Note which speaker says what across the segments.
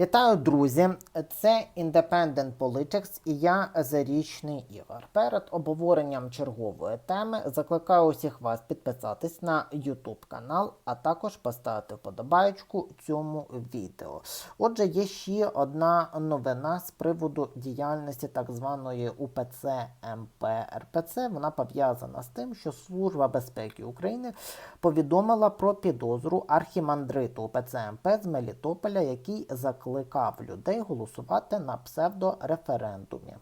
Speaker 1: Вітаю, друзі! Це Independent Politics і я Зарічний Ігор. Перед обговоренням чергової теми закликаю усіх вас підписатись на YouTube канал, а також поставити вподобайку цьому відео. Отже, є ще одна новина з приводу діяльності так званої УПЦ МП РПЦ. Вона пов'язана з тим, що Служба безпеки України повідомила про підозру архімандриту УПЦ МП з Мелітополя, який закликав людей голосувати на псевдореферендумі.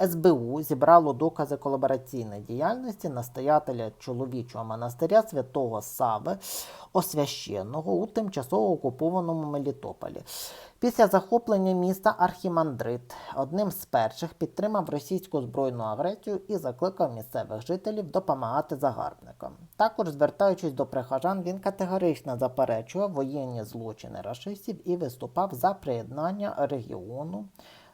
Speaker 1: СБУ зібрало докази колабораційної діяльності настоятеля чоловічого монастиря святого Сави Освященного у тимчасово окупованому Мелітополі. Після захоплення міста Архімандрит одним з перших підтримав російську збройну агресію і закликав місцевих жителів допомагати загарбникам. Також, звертаючись до прихожан, він категорично заперечував воєнні злочини рашистів і виступав за приєднання регіону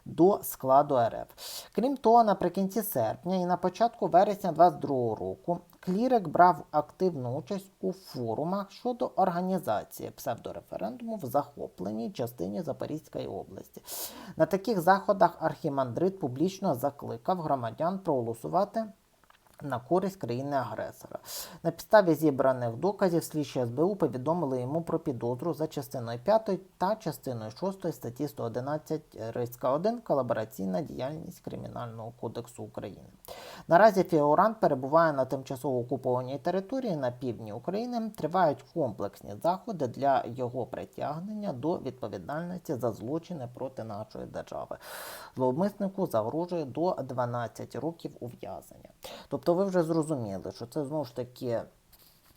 Speaker 1: до складу РФ. Крім того, наприкінці серпня і на початку вересня 2022 року клірик брав активну участь у форумах щодо організації псевдореферендуму в захопленій частині Запорізької області. На таких заходах архімандрит публічно закликав громадян проголосувати. На користь країни-агресора. На підставі зібраних доказів слідчі СБУ повідомили йому про підозру за частиною 5 та частиною 6 статті 111 риска 1 колабораційна діяльність Кримінального кодексу України. Наразі фігурант перебуває на тимчасово окупованій території на півдні України. Тривають комплексні заходи для його притягнення до відповідальності за злочини проти нашої держави. Зловмиснику загрожує до 12 років ув'язнення. Тобто ви вже зрозуміли, що це знову ж таки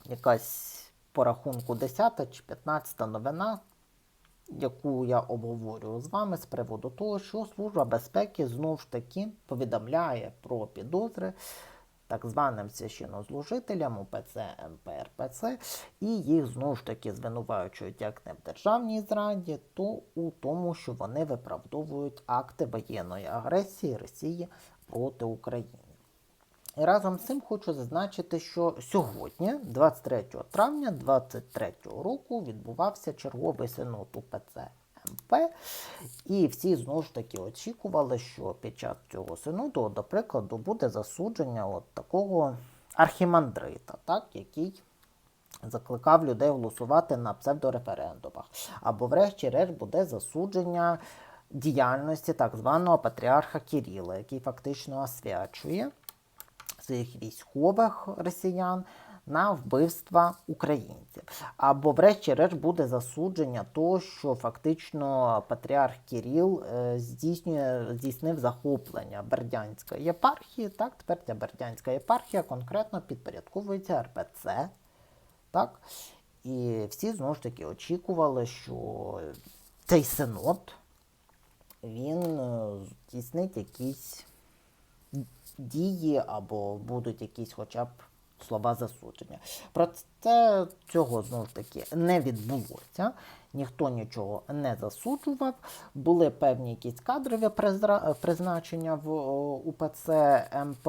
Speaker 1: якась по рахунку 10 чи 15 новина, яку я обговорюю з вами з приводу того, що Служба безпеки знову ж таки повідомляє про підозри так званим священнослужителям УПЦ МП РПЦ, і їх знову ж таки звинувачують як не в державній зраді, то у тому, що вони виправдовують акти воєнної агресії Росії проти України. Разом з цим хочу зазначити, що сьогодні, 23 травня 2023 року, відбувався черговий синод УПЦ МП, і всі знову ж таки очікували, що під час цього синоду, до прикладу, буде засудження от такого архімандрита, так, який закликав людей голосувати на псевдореферендумах. Або, врешті-решт, буде засудження діяльності так званого патріарха Кіріла, який фактично освячує своїх військових росіян на вбивства українців. Або, врешті-решт, буде засудження того, що фактично патріарх Кіріл е, здійснює, здійснив захоплення Бердянської єпархії. Так, тепер ця Бердянська єпархія конкретно підпорядковується РПЦ. Так? І всі знову ж таки очікували, що цей синод він е, здійснить якісь дії або будуть якісь хоча б слова засудження. Проте цього знову таки не відбулося. Ніхто нічого не засуджував. Були певні якісь кадрові призначення в УПЦ МП,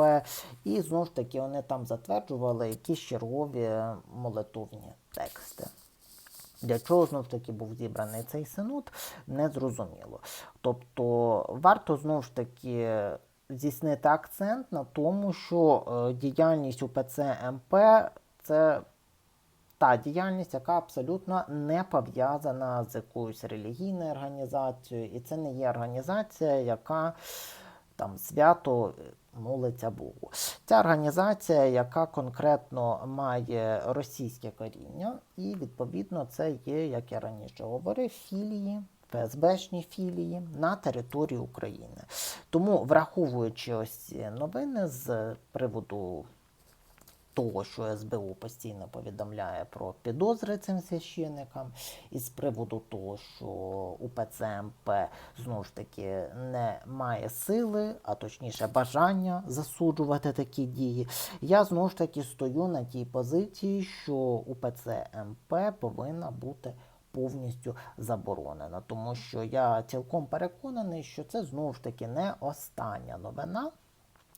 Speaker 1: і знову ж таки вони там затверджували якісь чергові молитовні тексти. Для чого знов таки був зібраний цей синод, не зрозуміло. Тобто варто знову ж таки здійснити акцент на тому, що е, діяльність УПЦ МП це та діяльність, яка абсолютно не пов'язана з якоюсь релігійною організацією, і це не є організація, яка там свято молиться Богу. Ця організація, яка конкретно має російське коріння, і відповідно це є, як я раніше говорив, філії. ФСБшні філії на території України. Тому, враховуючи ось ці новини з приводу того, що СБУ постійно повідомляє про підозри цим священникам, і з приводу того, що УПЦ МП знову ж таки не має сили, а точніше бажання засуджувати такі дії, я знову ж таки стою на тій позиції, що УПЦ МП повинна бути повністю заборонена, тому що я цілком переконаний, що це знову ж таки не остання новина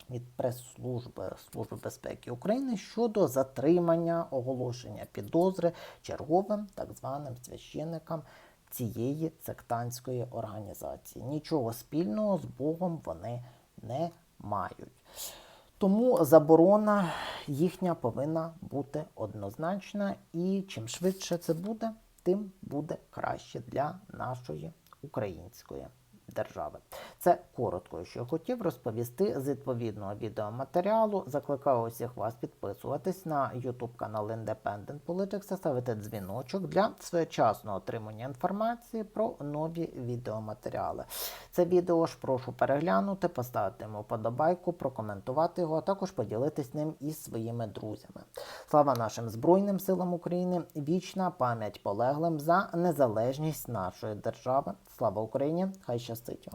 Speaker 1: від прес-служби Служби безпеки України щодо затримання оголошення підозри черговим так званим священникам цієї сектантської організації. Нічого спільного з Богом вони не мають. Тому заборона їхня повинна бути однозначна, і чим швидше це буде, тим буде краще для нашої української держави. Це коротко, що хотів розповісти з відповідного відеоматеріалу. Закликаю усіх вас підписуватись на YouTube канал Independent Politics та ставити дзвіночок для своєчасного отримання інформації про нові відеоматеріали. Це відео ж прошу переглянути, поставити йому вподобайку, прокоментувати його, а також поділитись ним із своїми друзями. Слава нашим Збройним силам України! Вічна пам'ять полеглим за незалежність нашої держави. Слава Україні! Хай щастить 对，叫。